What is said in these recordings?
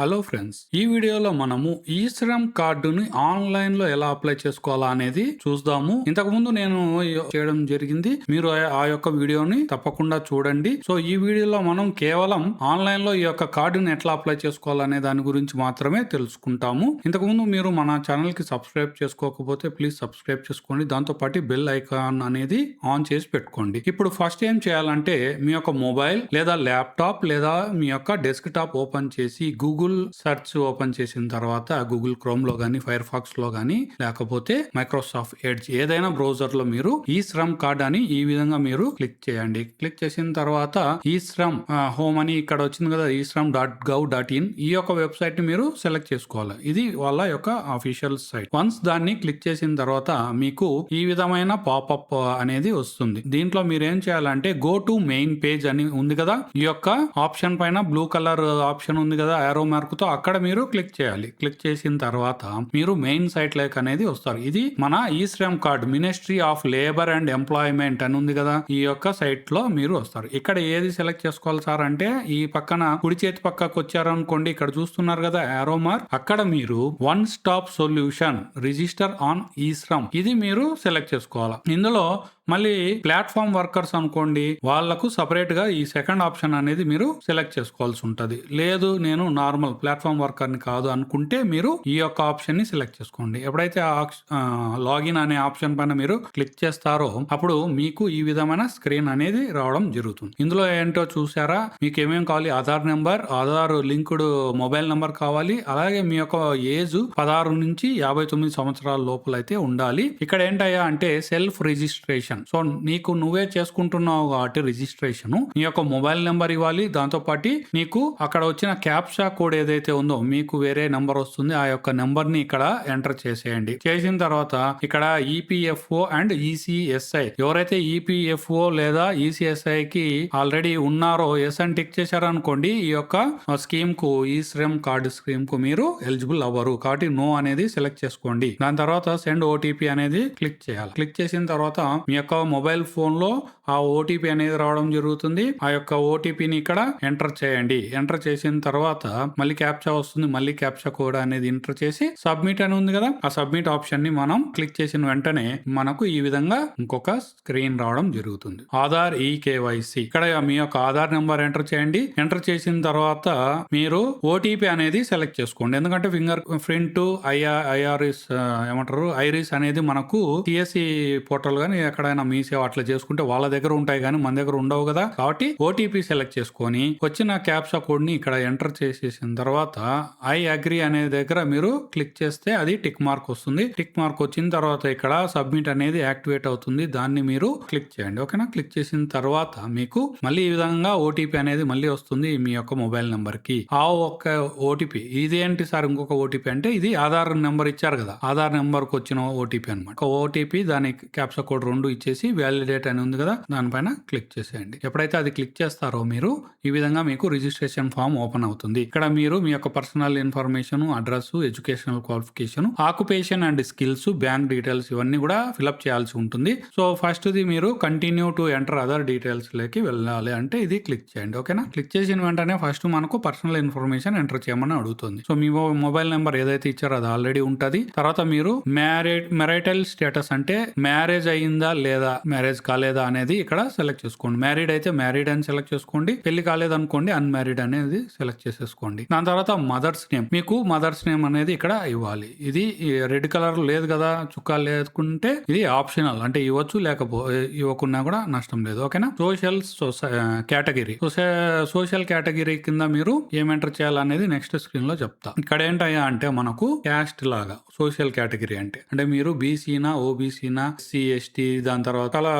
Hello friends ఈ వీడియోలో మనము ఈ శ్రమ్ కార్డుని ఆన్లైన్లో ఎలా అప్లై చేసుకోవాలా అనేది చూద్దాము. ఇంతకు ముందు నేను చేయడం జరిగింది. మీరు ఆ- ఆ యొక్క వీడియోని తప్పకుండా చూడండి. సో ఈ వీడియోలో మనం కేవలం ఆన్లైన్లో ఈ యొక్క కార్డుని ఎట్లా అప్లై చేసుకోవాలనే దాని గురించి మాత్రమే తెలుసుకుంటాము. ఇంతకు ముందు మీరు మన ఛానల్కి సబ్స్క్రైబ్ చేసుకోకపోతే ప్లీజ్ సబ్స్క్రైబ్ చేసుకోండి. దాంతో పాటు బెల్ ఐకాన్ అనేది ఆన్ చేసి పెట్టుకోండి. ఇప్పుడు ఫస్ట్ ఏం చేయాలంటే మీ యొక్క మొబైల్ లేదా ల్యాప్టాప్ లేదా మీ యొక్క డెస్క్ టాప్ ఓపెన్ చేసి గూగుల్ గూగుల్ సెర్చ్ ఓపెన్ చేసిన తర్వాత గూగుల్ క్రోమ్లో కానీ ఫైర్ ఫాక్స్లో కానీ లేకపోతే మైక్రోసాఫ్ట్ ఎడ్జ్ ఏదైనా బ్రౌజర్లో మీరు ఈ శ్రమ్ కార్డ్ అని ఈ విధంగా మీరు క్లిక్ చేయండి. క్లిక్ చేసిన తర్వాత ఈ శ్రమ్ హోమ్ అని ఇక్కడ వచ్చింది కదా e Shram dot gov dot in ఈ యొక్క వెబ్సైట్ని మీరు సెలెక్ట్ చేసుకోవాలి. ఇది వాళ్ళ యొక్క అఫీషియల్ సైట్ వన్స్ దాన్ని క్లిక్ చేసిన తర్వాత మీకు ఈ విధమైన పాపప్ అనేది వస్తుంది. దీంట్లో మీరు ఏం చేయాలంటే గో టు మెయిన్ పేజ్ అని ఉంది కదా ఈ యొక్క ఆప్షన్ పైన బ్లూ కలర్ ఆప్షన్ ఉంది కదా ఆరో మార్క్ అక్కడ మీరు క్లిక్ చేయాలి. క్లిక్ చేసిన తర్వాత మీరు మెయిన్ సైట్ లైక్ అనేది వస్తారు. ఇది మన e Shram card ministry of labour and employment అని ఉంది కదా. ఈ యొక్క సైట్లో మీరు వస్తారు. ఇక్కడ ఏది సెలెక్ట్ చేసుకోవాలి సార్ అంటే ఈ పక్కన కుడి చేతి పక్కకు వచ్చారనుకోండి ఇక్కడ చూస్తున్నారు కదా ఆరో మార్క్ అక్కడ మీరు one stop solution register on e Shram ఇది మీరు సెలెక్ట్ చేసుకోవాలి. ఇందులో మళ్ళీ ప్లాట్ఫామ్ వర్కర్స్ అనుకోండి వాళ్ళకు సపరేట్గా ఈ సెకండ్ ఆప్షన్ అనేది మీరు సెలెక్ట్ చేసుకోవాల్సి ఉంటుంది. లేదు నేను నార్మల్ ప్లాట్ఫామ్ వర్కర్ని కాదు అనుకుంటే మీరు ఈ యొక్క ఆప్షన్ని సెలెక్ట్ చేసుకోండి. ఎప్పుడైతే లాగిన్ అనే ఆప్షన్ పైన మీరు క్లిక్ చేస్తారో అప్పుడు మీకు ఈ విధమైన స్క్రీన్ అనేది రావడం జరుగుతుంది. ఇందులో ఏంటో చూసారా? మీకు ఏమేమి కావాలి? Aadhaar number Aadhaar linked mobile number కావాలి. అలాగే మీ యొక్క ఏజ్ పదహారు నుంచి యాభై తొమ్మిది సంవత్సరాల లోపల అయితే ఉండాలి. ఇక్కడ ఏంటయ్యా అంటే సెల్ఫ్ రిజిస్ట్రేషన్ సో నీకు నువ్వే చేసుకుంటున్నావు కాబట్టి రిజిస్ట్రేషన్ నీ యొక్క మొబైల్ నెంబర్ ఇవ్వాలి. దాంతో పాటు నీకు అక్కడ వచ్చిన క్యాప్షా కోడ్ ఏదైతే ఉందో మీకు వేరే నెంబర్ వస్తుంది ఆ యొక్క నెంబర్ని ఇక్కడ ఎంటర్ చేసేయండి. చేసిన తర్వాత ఇక్కడ ఈపీఎఫ్ఓ అండ్ ఈసీఎస్ఐ ఎవరైతే ఈపీఎఫ్ఓ లేదా ఈసీఎస్ఐ కి ఆల్రెడీ ఉన్నారో ఎస్ అని టిక్ చేశారనుకోండి ఈ యొక్క స్కీమ్కు ఈ శ్రమ్ కార్డు స్కీమ్కు మీరు ఎలిజిబుల్ అవ్వరు. కాబట్టి నో అనేది సెలెక్ట్ చేసుకోండి. దాని తర్వాత సెండ్ ఓటీపీ అనేది క్లిక్ చేయాలి. క్లిక్ చేసిన తర్వాత మీ యొక్క మొబైల్ ఫోన్లో ఆ ఓటీపీ అనేది రావడం జరుగుతుంది. ఆ యొక్క ఓటీపీని ఇక్కడ ఎంటర్ చేయండి. ఎంటర్ చేసిన తర్వాత మళ్ళీ క్యాప్చా వస్తుంది మళ్ళీ క్యాప్చా కోడ్ అనేది ఎంటర్ చేసి సబ్మిట్ అని ఉంది కదా ఆ సబ్మిట్ ఆప్షన్ని మనం క్లిక్ చేసిన వెంటనే మనకు ఈ విధంగా ఇంకొక స్క్రీన్ రావడం జరుగుతుంది. ఆధార్ ఈ కేవైసి ఇక్కడ మీ యొక్క ఆధార్ నెంబర్ ఎంటర్ చేయండి. ఎంటర్ చేసిన తర్వాత మీరు ఓటీపీ అనేది సెలెక్ట్ చేసుకోండి. ఎందుకంటే ఫింగర్ ప్రింట్ ఐఆర్ ఐఆర్ఎస్ ఏమంటారు? ఐరిస్ అనేది మనకు టిఎస్సి పోర్టల్ కానీ ఎక్కడైనా మీ సేవ అట్లా చేసుకుంటే వాళ్ళ దగ్గర ఉంటాయి కానీ మన దగ్గర ఉండవు కదా. కాబట్టి ఓటీపీ సెలెక్ట్ చేసుకొని వచ్చిన క్యాప్సా కోడ్ని ఇక్కడ ఎంటర్ చేసేసిన తర్వాత ఐ అగ్రి అనే దగ్గర మీరు క్లిక్ చేస్తే అది టిక్ మార్క్ వస్తుంది. టిక్ మార్క్ వచ్చిన తర్వాత ఇక్కడ సబ్మిట్ అనేది యాక్టివేట్ అవుతుంది. దాన్ని మీరు క్లిక్ చేయండి. ఓకేనా క్లిక్ చేసిన తర్వాత మీకు మళ్ళీ ఈ విధంగా ఓటీపీ అనేది మళ్ళీ వస్తుంది మీ యొక్క మొబైల్ నెంబర్కి. ఆ ఒక్క ఓటీపీ ఇదేంటి సార్? ఇంకొక ఓటీపీ అంటే ఇది ఆధార్ నెంబర్ ఇచ్చారు కదా. ఆధార్ నెంబర్కు వచ్చిన ఓటీపీ అనమాట ఒక ఓటీపీ దాని క్యాప్సా కోడ్ రెండు ఇచ్చేసి వ్యాలిడేట్ అని ఉంది కదా దానిపైన క్లిక్ చేసేయండి. ఎప్పుడైతే అది క్లిక్ చేస్తారో మీరు ఈ విధంగా మీకు రిజిస్ట్రేషన్ ఫామ్ ఓపెన్ అవుతుంది. ఇక్కడ మీరు మీ యొక్క personal information address educational qualification occupation and skills bank details ఇవన్నీ కూడా ఫిల్అప్ చేయాల్సి ఉంటుంది. సో ఫస్ట్ది మీరు కంటిన్యూ టు ఎంటర్ అదర్ డీటెయిల్స్లోకి వెళ్ళాలి అంటే ఇది క్లిక్ చేయండి ఓకేనా క్లిక్ చేసిన వెంటనే ఫస్ట్ మనకు పర్సనల్ ఇన్ఫర్మేషన్ ఎంటర్ చేయమని అడుగుతుంది. సో మీ మొబైల్ నెంబర్ ఏదైతే ఇచ్చారో అది ఆల్రెడీ ఉంటుంది. తర్వాత మీరు మ్యారేడ్ మెరైటల్ స్టేటస్ అంటే మ్యారేజ్ అయిందా లేదా మ్యారేజ్ కాలేదా అనేది ఇక్కడ సెలెక్ట్ చేసుకోండి. మ్యారీడ్ అయితే మ్యారీడ్ అని సెలెక్ట్ చేసుకోండి. పెళ్ళి కాలేదనుకోండి అన్మ్యారీడ్ అనేది సెలెక్ట్ చేసేసుకోండి. దాని తర్వాత మదర్స్ నేమ్. మీకు మదర్స్ నేమ్ అనేది ఇక్కడ ఇవ్వాలి. ఇది రెడ్ కలర్ లేదు కదా చుక్కా లేకుంటే ఇది ఆప్షనల్. అంటే ఇవ్వచ్చు లేకపో ఇవ్వకున్నా కూడా నష్టం లేదు. ఓకేనా? Social category. సోషల్ కేటగిరీ కింద మీరు ఏం ఎంటర్ చేయాలనేది నెక్స్ట్ స్క్రీన్లో చెప్తా. ఇక్కడ ఏంటయ్యా అంటే మనకు క్యాస్ట్ లాగా సోషల్ కేటగిరీ అంటే. అంటే మీరు బీసీనా ఓబీసీనా సిఎస్టీ దాని తర్వాత అలా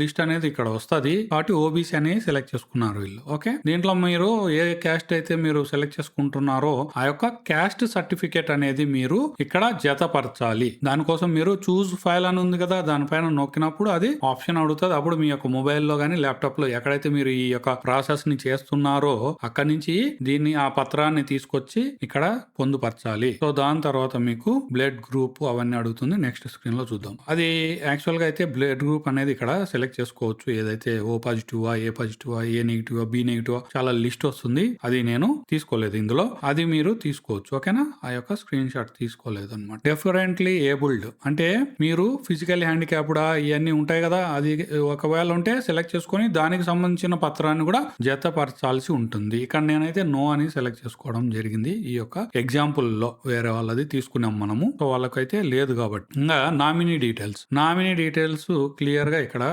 లిస్ట్ అనేది ఇక్కడ వస్తుంది. కాబట్టి ఓబీసీ అనేది సెలెక్ట్ చేసుకున్నారు వీళ్ళు. ఓకే? దీంట్లో మీరు ఏ క్యాస్ట్ అయితే మీరు సెలెక్ట్ చేసుకుంటున్నారో ఆ యొక్క క్యాస్ట్ సర్టిఫికేట్ అనేది మీరు ఇక్కడ జతపరచాలి. దానికోసం మీరు చూస్ ఫైల్ అని ఉంది కదా దానిపైన నొక్కినప్పుడు అది ఆప్షన్ అడుగుతుంది. అప్పుడు మీ యొక్క మొబైల్లో గానీ ల్యాప్టాప్లో ఎక్కడైతే మీరు ఈ యొక్క ప్రాసెస్ని చేస్తున్నారో అక్కడి నుంచి దీన్ని ఆ పత్రాన్ని తీసుకొచ్చి ఇక్కడ పొందుపరచాలి. సో దాని తర్వాత మీకు బ్లడ్ గ్రూప్ అవన్నీ అడుగుతుంది. నెక్స్ట్ స్క్రీన్లో చూద్దాం. అది యాక్చువల్గా అయితే బ్లడ్ గ్రూప్ అనేది ఇక్కడ సెలెక్ట్ చేసుకోవచ్చు. ఏదైతే O positive A positive A negative B negative చాలా లిస్ట్ వస్తుంది. అది నేను తీసుకోలేదు. ఇందులో అది మీరు తీసుకోవచ్చు. ఓకేనా? ఆ యొక్క స్క్రీన్ షాట్ తీసుకోలేదు అనమాట డిఫరెంట్లీ ఏబుల్డ్ అంటే మీరు ఫిజికల్ హ్యాండిక్యాప్డా ఇవన్నీ ఉంటాయి కదా అది ఒకవేళ ఉంటే సెలెక్ట్ చేసుకొని దానికి సంబంధించిన పత్రాన్ని కూడా జతపరచాల్సి ఉంటుంది. ఇక్కడ నేనైతే నో అని సెలెక్ట్ చేసుకోవడం జరిగింది. ఈ యొక్క ఎగ్జాంపుల్లో వేరే వాళ్ళది తీసుకున్నాం మనము. సో వాళ్ళకైతే లేదు కాబట్టి. ఇంకా నామినీ డీటెయిల్స్ నామినీ డీటెయిల్స్ క్లియర్గా ఇక్కడ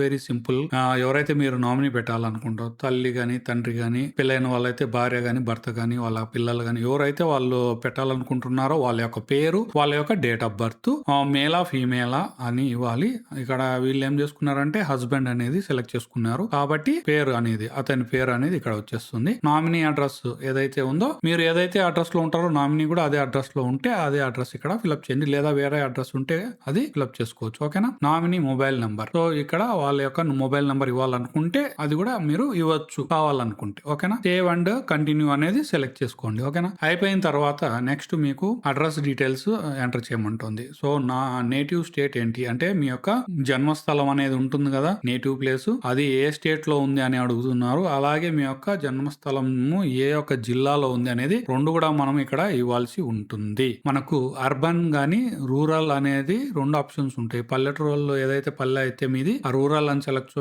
వెరీ సింపుల్ ఎవరైతే మీరు నామినీ పెట్టాలనుకుంటారో తల్లి గాని తండ్రి గాని పెళ్ళైన వాళ్ళైతే భార్య గాని భర్త గాని కానీ వాళ్ళ పిల్లలు కానీ ఎవరైతే వాళ్ళు పెట్టాలనుకుంటున్నారో వాళ్ళ యొక్క పేరు వాళ్ళ యొక్క డేట్ ఆఫ్ బర్త్ మేలా ఫీమేలా అని ఇవ్వాలి. ఇక్కడ వీళ్ళు ఏం చేసుకున్నారంటే హస్బెండ్ అనేది సెలెక్ట్ చేసుకున్నారు. కాబట్టి పేరు అనేది అతని పేరు అనేది ఇక్కడ వచ్చేస్తుంది. నామినీ అడ్రస్ ఏదైతే ఉందో మీరు ఏదైతే అడ్రస్లో ఉంటారో నామినీ కూడా అదే అడ్రస్లో ఉంటే అదే అడ్రస్ ఇక్కడ ఫిల్అప్ చేయండి. లేదా వేరే అడ్రస్ ఉంటే అది ఫిల్అప్ చేసుకోవచ్చు. ఓకేనా నామినీ మొబైల్ నెంబర్ సో ఇక్కడ వాళ్ళ యొక్క మొబైల్ నెంబర్ ఇవ్వాలనుకుంటే అది కూడా మీరు ఇవ్వచ్చు కావాలనుకుంటే. ఓకేనా సేవ్ అండ్ కంటిన్యూ అనేది సెలెక్ట్ చేసుకోండి ఓకేనా అయిపోయిన తర్వాత నెక్స్ట్ మీకు అడ్రస్ డీటెయిల్స్ ఎంటర్ చేయమంటుంది. సో నా నేటివ్ స్టేట్ ఏంటి? అంటే మీ యొక్క జన్మస్థలం అనేది ఉంటుంది కదా నేటివ్ ప్లేస్ అది ఏ స్టేట్లో ఉంది అని అడుగుతున్నారు. అలాగే మీ యొక్క జన్మస్థలము ఏ యొక్క జిల్లాలో ఉంది అనేది రెండు కూడా మనం ఇక్కడ ఇవ్వాల్సి ఉంటుంది. మనకు అర్బన్ గాని రూరల్ అనేది రెండు ఆప్షన్స్ ఉంటాయి. పల్లెటూరులో ఏదైతే పల్లె అయితే మీది ఆ రూరల్ అని సెలెక్ట్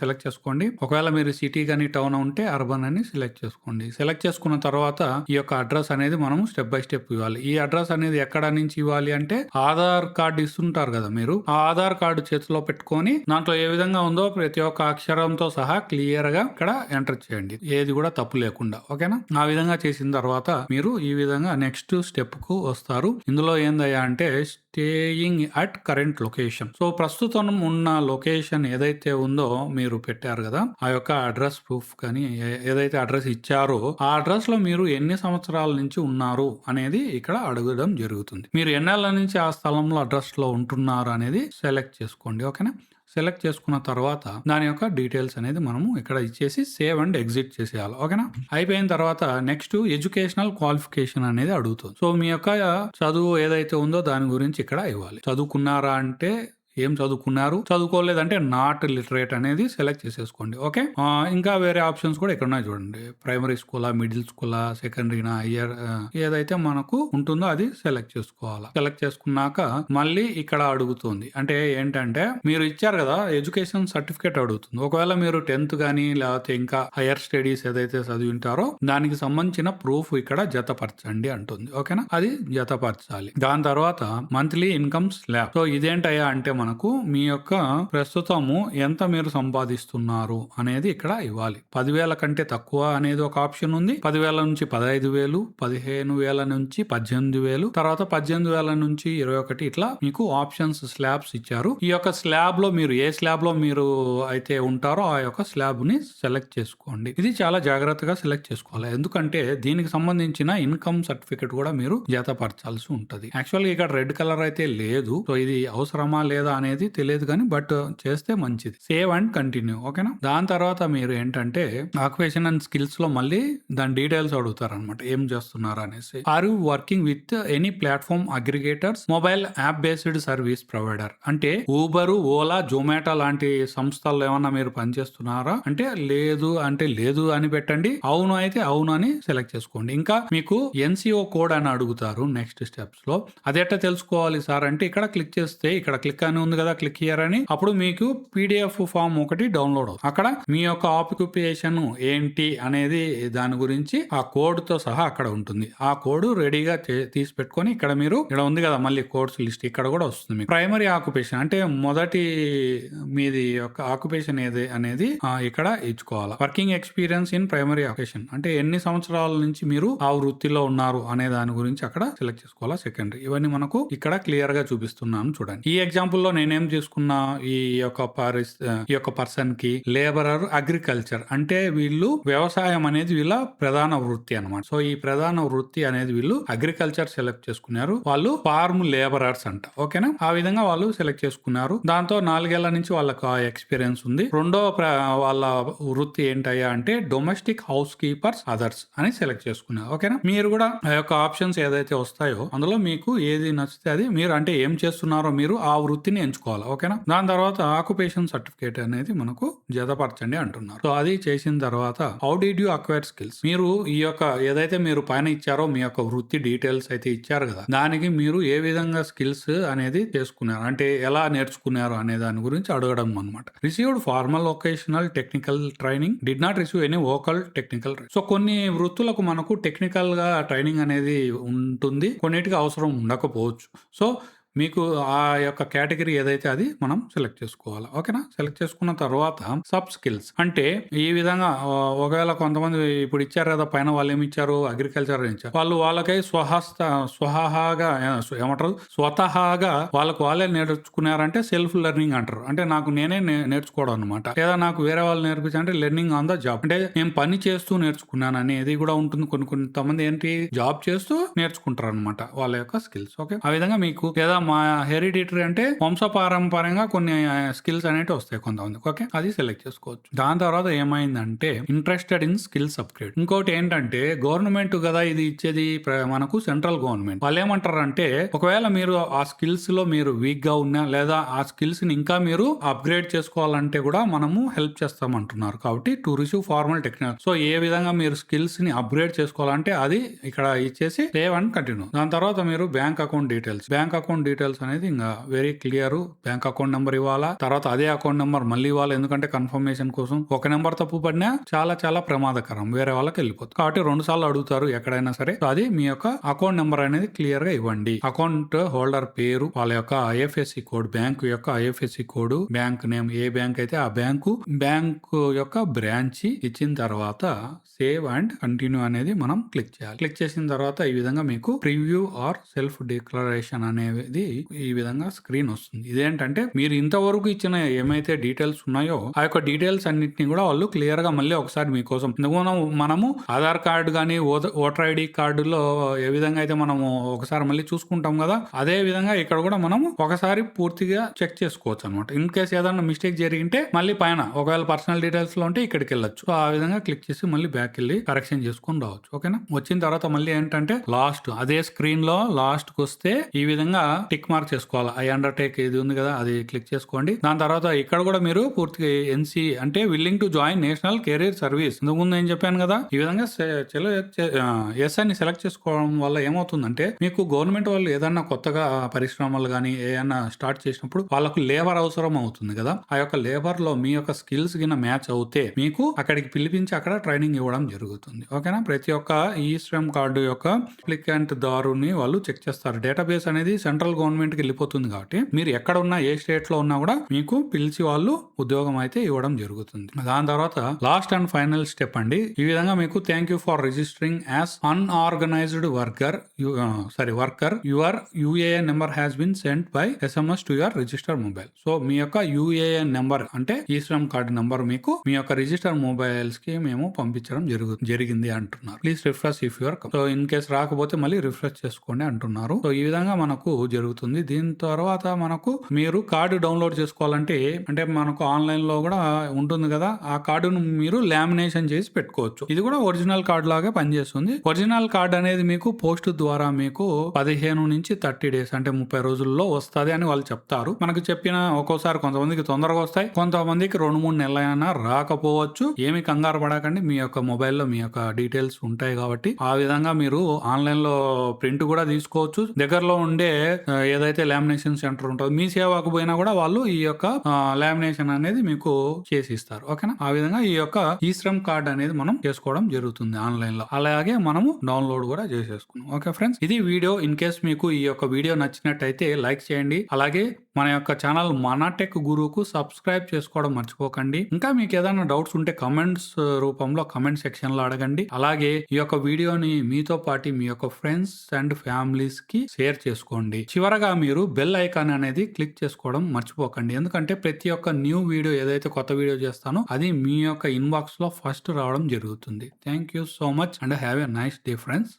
సెలెక్ట్ uh, చేసుకోండి. ఒకవేళ మీరు సిటీ కానీ టౌన్ ఉంటే అర్బన్ అని సెలెక్ట్ చేసుకోండి. సెలెక్ట్ చేసుకున్న తర్వాత తర్వాత ఈ యొక్క అడ్రస్ అనేది మనం స్టెప్ బై స్టెప్ ఇవ్వాలి. ఈ అడ్రస్ అనేది ఎక్కడ నుంచి ఇవ్వాలి అంటే ఆధార్ కార్డు ఇస్తుంటారు కదా మీరు ఆ ఆధార్ కార్డు చేతిలో పెట్టుకొని దాంట్లో ఏ విధంగా ఉందో ప్రతి ఒక్క అక్షరంతో సహా క్లియర్గా ఇక్కడ ఎంటర్ చేయండి. ఏది కూడా తప్పు లేకుండా. ఓకేనా? ఆ విధంగా చేసిన తర్వాత మీరు ఈ విధంగా నెక్స్ట్ స్టెప్కు వస్తారు. ఇందులో ఏందయ్యా అంటే staying at current location. So ప్రస్తుతం ఉన్న లొకేషన్ ఏదైతే ఉందో మీరు పెట్టారు కదా ఆ యొక్క అడ్రస్ ప్రూఫ్ కానీ ఏదైతే అడ్రస్ ఇచ్చారో ఆ అడ్రస్లో మీరు ఎన్ని సంవత్సరాల నుంచి ఉన్నారు అనేది ఇక్కడ అడగడం జరుగుతుంది. మీరు ఎన్నేళ్ళ నుంచి ఆ స్థలంలో అడ్రస్లో ఉంటున్నారు అనేది సెలెక్ట్ చేసుకోండి ఓకేనా? సెలెక్ట్ చేసుకున్న తర్వాత దాని యొక్క డీటెయిల్స్ అనేది మనము ఇక్కడ ఇచ్చేసి సేవ్ అండ్ ఎగ్జిట్ చేసేయాలి ఓకేనా? అయిపోయిన తర్వాత నెక్స్ట్ ఎడ్యుకేషనల్ క్వాలిఫికేషన్ అనేది అడుగుతుంది. సో మీ యొక్క చదువు ఏదైతే ఉందో దాని గురించి ఇక్కడ ఇవ్వాలి. చదువుకున్నారా అంటే ఏం చదువుకున్నారు? చదువుకోలేదంటే నాట్ లిటరేట్ అనేది సెలెక్ట్ చేసేసుకోండి ఓకే ఇంకా వేరే ఆప్షన్స్ కూడా ఇక్కడ ఉన్నాయి చూడండి. ప్రైమరీ స్కూలా మిడిల్ స్కూలా సెకండరీనా హయ్యర్ ఏదైతే మనకు ఉంటుందో అది సెలెక్ట్ చేసుకోవాలి? సెలెక్ట్ చేసుకున్నాక మళ్ళీ ఇక్కడ అడుగుతుంది. అంటే ఏంటంటే మీరు ఇచ్చారు కదా ఎడ్యుకేషన్ సర్టిఫికేట్ అడుగుతుంది. ఒకవేళ మీరు టెన్త్ కానీ లేకపోతే ఇంకా హయ్యర్ స్టడీస్ ఏదైతే చదివి ఉంటారో దానికి సంబంధించిన ప్రూఫ్ ఇక్కడ జతపరచండి అంటుంది ఓకేనా అది జతపరచాలి. దాని తర్వాత మంత్లీ ఇన్కమ్ స్లాబ్ సో ఇదేంటయ్యా అంటే మనకు మీ యొక్క ప్రస్తుతము ఎంత మీరు సంపాదిస్తున్నారు అనేది ఇక్కడ ఇవ్వాలి. పదివేల కంటే తక్కువ అనేది ఒక ఆప్షన్ ఉంది. పదివేల నుంచి పదహైదు వేలు పదిహేను వేల నుంచి పద్దెనిమిది వేలు తర్వాత పద్దెనిమిది వేల నుంచి ఇరవై ఒకటి ఇట్లా మీకు ఆప్షన్స్ స్లాబ్స్ ఇచ్చారు. ఈ యొక్క స్లాబ్లో మీరు ఏ స్లాబ్లో మీరు అయితే ఉంటారో ఆ యొక్క స్లాబ్ని సెలెక్ట్ చేసుకోండి. ఇది చాలా జాగ్రత్తగా సెలెక్ట్ చేసుకోవాలి. ఎందుకంటే దీనికి సంబంధించిన ఇన్కమ్ సర్టిఫికెట్ కూడా మీరు జతపరచాల్సి ఉంటుంది. యాక్చువల్ ఇక్కడ రెడ్ కలర్ అయితే లేదు. సో ఇది అవసరమా లేదా అనేది తెలియదు కానీ బట్ చేస్తే మంచిది. సేవ్ అండ్ కంటిన్యూ ఓకేనా దాని తర్వాత మీరు ఏంటంటే ఆక్యుపేషన్ అండ్ స్కిల్స్లో మళ్ళీ దాని డీటెయిల్స్ అడుగుతారు అనమాట ఏం చేస్తున్నారు అనేసి. Are you working with any platform aggregators mobile app based service provider అంటే ఊబర్ ఓలా జొమాటో లాంటి సంస్థల్లో ఏమన్నా మీరు పనిచేస్తున్నారా? అంటే లేదు అంటే లేదు అని పెట్టండి. అవును అయితే అవును అని సెలెక్ట్ చేసుకోండి. ఇంకా మీకు ఎన్సిఓ కోడ్ అని అడుగుతారు నెక్స్ట్ స్టెప్స్లో. అది ఎట్లా తెలుసుకోవాలి సార్ అంటే ఇక్కడ క్లిక్ చేస్తే ఇక్కడ క్లిక్ అని ఉంది కదా క్లిక్ హియర్ అని. అప్పుడు మీకు పీడిఎఫ్ ఫామ్ ఒకటి డౌన్లోడ్ అవుతుంది. అక్కడ మీ యొక్క ఆక్యుపేషన్ ఏంటి అనేది దాని గురించి ఆ కోడ్తో సహా అక్కడ ఉంటుంది. ఆ కోడ్ రెడీగా తీసి పెట్టుకొని ఇక్కడ మీరు ఇక్కడ ఉంది కదా మళ్ళీ కోర్స్ లిస్ట్ ఇక్కడ కూడా వస్తుంది మీకు. ప్రైమరీ ఆక్యుపేషన్ అంటే మొదటి మీది యొక్క ఆక్యుపేషన్ ఏది అనేది ఇక్కడ ఇచ్చుకోవాలి. Working experience in primary occupation అంటే ఎన్ని సంవత్సరాల నుంచి మీరు ఆ వృత్తిలో ఉన్నారు అనే దాని గురించి అక్కడ సెలెక్ట్ చేసుకోవాలా సెకండరీ ఇవన్నీ మనకు ఇక్కడ క్లియర్గా చూపిస్తున్నాను చూడండి. ఈ ఎగ్జాంపుల్లో నేనేం తీసుకున్నా ఈ యొక్క పరిస్ ఈ యొక్క పర్సన్కి? లేబరర్ అగ్రికల్చర్ అంటే వీళ్ళు వ్యవసాయం అనేది వీళ్ళ ప్రధాన వృత్తి అన్నమాట. సో ఈ ప్రధాన వృత్తి అనేది వీళ్ళు అగ్రికల్చర్ సెలెక్ట్ చేసుకున్నారు. వాళ్ళు ఫార్మ్ లేబరర్స్ అంట. ఓకేనా? ఆ విధంగా వాళ్ళు సెలెక్ట్ చేసుకున్నారు. దాంతో నాలుగేళ్ళ నుంచి వాళ్ళకు ఆ ఎక్స్పీరియన్స్ ఉంది. రెండో వాళ్ళ వృత్తి ఏంటయ్యా అంటే డొమెస్టిక్ హౌస్ కీపర్స్ అదర్స్ అని సెలెక్ట్ చేసుకున్నారు. ఓకేనా? మీరు కూడా ఆ యొక్క ఆప్షన్స్ ఏదైతే వస్తాయో అందులో మీకు ఏది నచ్చితే అది మీరు అంటే ఏం చేస్తున్నారో మీరు ఆ వృత్తిని ఎంచుకోవాలి ఓకేనా? దాని తర్వాత ఆక్యుపేషన్ సర్టిఫికేట్ అనేది మనకు జతపరచండి అంటున్నారు. సో అది చేసిన తర్వాత how did you acquire skills? మీరు ఈ యొక్క ఏదైతే మీరు పైన ఇచ్చారో మీ యొక్క వృత్తి డీటెయిల్స్ అయితే ఇచ్చారు కదా దానికి మీరు ఏ విధంగా స్కిల్స్ అనేది చేసుకున్నారు? అంటే ఎలా నేర్చుకున్నారు అనే దాని గురించి అడగడం అనమాట received formal vocational technical training did not receive any vocal technical so కొన్ని వృత్తులకు మనకు టెక్నికల్గా ట్రైనింగ్ అనేది ఉంటుంది కొన్నిటికి అవసరం ఉండకపోవచ్చు. సో మీకు ఆ యొక్క కేటగిరీ ఏదైతే అది మనం సెలెక్ట్ చేసుకోవాలి. ఓకేనా? సెలెక్ట్ చేసుకున్న తర్వాత సబ్ స్కిల్స్. అంటే ఈ విధంగా ఒకవేళ కొంతమంది ఇప్పుడు ఇచ్చారు కదా పైన వాళ్ళు ఏమి ఇచ్చారు? అగ్రికల్చర్ ఇచ్చారు? వాళ్ళు వాళ్ళకై స్వహస్త స్వహాగా ఏమంటారు? స్వతహాగా వాళ్ళకు వాళ్ళే నేర్చుకున్నారంటే సెల్ఫ్ లెర్నింగ్ అంటారు. అంటే నాకు నేనే నే- నేర్చుకోవడం అనమాట లేదా నాకు వేరే వాళ్ళు నేర్పించారంటే లెర్నింగ్ ఆన్ ద జాబ్. అంటే నేను పని చేస్తూ నేర్చుకున్నాను. అనేది కూడా ఉంటుంది. కొన్ని కొంతమంది ఏంటి? జాబ్ చేస్తూ నేర్చుకుంటారు అనమాట వాళ్ళ యొక్క స్కిల్స్. ఓకే? ఆ విధంగా మీకు లేదా మా హెరిడిటరీ అంటే వంశపారంపర్యంగా కొన్ని స్కిల్స్ అనేవి వస్తాయి కొంతమంది. ఓకే? అది సెలెక్ట్ చేసుకోవచ్చు. దాని తర్వాత ఏమైందంటే ఇంట్రెస్టెడ్ ఇన్ స్కిల్స్ అప్గ్రేడ్. ఇంకోటి ఏంటంటే గవర్నమెంట్ కదా ఇది ఇచ్చేది ప్ర- మనకు సెంట్రల్ గవర్నమెంట్. వాళ్ళు ఏమంటారంటే ఒకవేళ మీరు ఆ స్కిల్స్లో మీరు వీక్గా ఉన్నా లేదా ఆ స్కిల్స్ని ఇంకా మీరు అప్గ్రేడ్ చేసుకోవాలంటే కూడా మనము హెల్ప్ చేస్తామంటున్నారు. కాబట్టి to receive formal technology. So ఏ విధంగా మీరు స్కిల్స్ని అప్గ్రేడ్ చేసుకోవాలంటే అది ఇక్కడ ఇచ్చేసి సేవ్ అండ్ కంటిన్యూ. దాని తర్వాత మీరు bank account details. Bank account details అనేది ఇంకా very clear. Bank account number ఇవ్వాలా? తర్వాత అదే అకౌంట్ నెంబర్ మళ్ళీ ఇవ్వాలి. ఎందుకంటే కన్ఫర్మేషన్ కోసం ఒక నెంబర్ తప్పు పడినా చాలా చాలా ప్రమాదకరం. వేరే వాళ్ళకి వెళ్ళిపోతుంది. కాబట్టి రెండు సార్లు అడుగుతారు ఎక్కడైనా సరే. అది మీ యొక్క అకౌంట్ నెంబర్ అనేది క్లియర్గా ఇవ్వండి. అకౌంట్ హోల్డర్ పేరు వాళ్ళ యొక్క ఐఎఫ్ఎస్సి కోడ్ బ్యాంక్ యొక్క ఐఎఫ్ఎస్సి కోడ్ బ్యాంక్ నేమ్ ఏ బ్యాంక్ అయితే ఆ బ్యాంకు బ్యాంకు యొక్క బ్రాంచ్ ఇచ్చిన తర్వాత సేవ్ అండ్ కంటిన్యూ అనేది మనం క్లిక్ చేయాలి. క్లిక్ చేసిన తర్వాత ఈ విధంగా మీకు ప్రివ్యూ ఆర్ సెల్ఫ్ డిక్లరేషన్ అనేది ఈ విధంగా స్క్రీన్ వస్తుంది. ఇదేంటంటే మీరు ఇంతవరకు ఇచ్చిన ఏమైతే డీటెయిల్స్ ఉన్నాయో ఆ యొక్క డీటెయిల్స్ అన్నింటినీ కూడా వాళ్ళు క్లియర్గా మళ్ళీ ఒకసారి మీకోసం ఎందుకు మనం మనము ఆధార్ కార్డు కానీ ఓటర్ ఐడి కార్డులో ఏ విధంగా అయితే మనము ఒకసారి మళ్ళీ చూసుకుంటాం కదా అదే విధంగా ఇక్కడ కూడా మనము ఒకసారి పూర్తిగా చెక్ చేసుకోవచ్చు అనమాట ఇన్ కేసు ఏదైనా మిస్టేక్ జరిగింటే మళ్ళీ పైన ఒకవేళ పర్సనల్ డీటెయిల్స్లో ఉంటే ఇక్కడికి వెళ్ళొచ్చు ఆ విధంగా క్లిక్ చేసి మళ్ళీ బ్యాక్ వెళ్ళి కరెక్షన్ చేసుకొని రావచ్చు. ఓకేనా? వచ్చిన తర్వాత మళ్ళీ ఏంటంటే లాస్ట్ అదే స్క్రీన్లో లాస్ట్కు వస్తే ఈ విధంగా టిక్ మార్క్ చేసుకోవాలి? ఐ అండర్టేక్ ఇది ఉంది కదా అది క్లిక్ చేసుకోండి. దాని తర్వాత ఇక్కడ కూడా మీరు పూర్తిగా ఎన్సి అంటే willing to join national career service. ఇంతకుముందు నేను చెప్పాను కదా ఈ విధంగా ఎస్ అని సెలెక్ట్ చేసుకోవడం వల్ల ఏమవుతుందంటే మీకు గవర్నమెంట్ వాళ్ళు ఏదన్నా కొత్తగా పరిశ్రమలు కానీ ఏదన్నా స్టార్ట్ చేసినప్పుడు వాళ్ళకు లేబర్ అవసరం అవుతుంది కదా. ఆ యొక్క లేబర్లో మీ యొక్క స్కిల్స్ గిన మ్యాచ్ అవుతే మీకు అక్కడికి పిలిపించి అక్కడ ట్రైనింగ్ ఇవ్వడం జరుగుతుంది. ఓకేనా? ప్రతి ఒక్క ఈ శ్రమ్ కార్డు యొక్క అప్లికెంట్ దారుని వాళ్ళు చెక్ చేస్తారు. డేటాబేస్ అనేది సెంట్రల్ గవర్నమెంట్కి వెళ్ళిపోతుంది కాబట్టి మీరు ఎక్కడ ఉన్నా ఏ స్టేట్లో ఉన్నా కూడా మీకు పిలిచి వాళ్ళు ఉద్యోగం అయితే ఇవ్వడం జరుగుతుంది. దాని తర్వాత లాస్ట్ అండ్ ఫైనల్ స్టెప్ అండి. ఈ విధంగా మీకు thank you for registering as unorganised worker sorry worker your UAN number has been sent by SMS to your register mobile so మీ యొక్క యూఏఎన్ నెంబర్ అంటే ఈ శ్రమ్ కార్డు నెంబర్ మీకు మీ యొక్క రిజిస్టర్ మొబైల్స్కి మేము పంపించడం జరుగు జరిగింది అంటున్నారు. Please refresh if your so in case రాకపోతే మళ్ళీ రిఫ్రెష్ చేసుకోండి అంటున్నారు. సో ఈ విధంగా మనకు జరుగుతుంది జరుగుతుంది. దీని తర్వాత మనకు మీరు కార్డు డౌన్లోడ్ చేసుకోవాలంటే అంటే మనకు ఆన్లైన్లో కూడా ఉంటుంది కదా ఆ కార్డును మీరు లామినేషన్ చేసి పెట్టుకోవచ్చు. ఇది కూడా ఒరిజినల్ కార్డు లాగా పనిచేస్తుంది. ఒరిజినల్ కార్డు అనేది మీకు పోస్ట్ ద్వారా మీకు పదిహేను నుంచి థర్టీ డేస్ అంటే ముప్పై రోజుల్లో వస్తుంది అని వాళ్ళు చెప్తారు. మనకు చెప్పిన ఒక్కోసారి కొంతమందికి తొందరగా వస్తాయి కొంతమందికి రెండు మూడు నెలలైనా రాకపోవచ్చు. ఏమి కంగారు పడకండి మీ యొక్క మొబైల్లో మీ యొక్క డీటెయిల్స్ ఉంటాయి కాబట్టి ఆ విధంగా మీరు ఆన్లైన్లో ప్రింట్ కూడా తీసుకోవచ్చు. దగ్గరలో ఉండే ఏదైతే లామినేషన్ సెంటర్ ఉంటుందో మీ సేవకు పోయినా కూడా వాళ్ళు ఈ యొక్క లామినేషన్ అనేది మీకు చేసి ఇస్తారు ఓకేనా? ఆ విధంగా ఈ యొక్క ఈ శ్రమ్ కార్డ్ అనేది మనం చేసుకోవడం జరుగుతుంది ఆన్లైన్లో అలాగే మనము డౌన్లోడ్ కూడా చేసేసుకున్నాం. ఓకే ఫ్రెండ్స్ ఇది వీడియో. ఇన్ కేస్ మీకు ఈ యొక్క వీడియో నచ్చినట్టయితే లైక్ చేయండి. అలాగే మన యొక్క ఛానల్ మన టెక్ గురువుకు సబ్స్క్రైబ్ చేసుకోవడం మర్చిపోకండి. ఇంకా మీకు ఏదైనా డౌట్స్ ఉంటే కమెంట్స్ రూపంలో కమెంట్ సెక్షన్లో అడగండి. అలాగే ఈ యొక్క వీడియోని మీతో పాటు మీ యొక్క ఫ్రెండ్స్ అండ్ ఫ్యామిలీస్కి షేర్ చేసుకోండి. చివరగా మీరు బెల్ ఐకాన్ అనేది క్లిక్ చేసుకోవడం మర్చిపోకండి. ఎందుకంటే ప్రతి ఒక్క న్యూ వీడియో ఏదైతే కొత్త వీడియో చేస్తానో అది మీ యొక్క ఇన్బాక్స్లో ఫస్ట్ రావడం జరుగుతుంది. Thank you so much and have a nice day friends.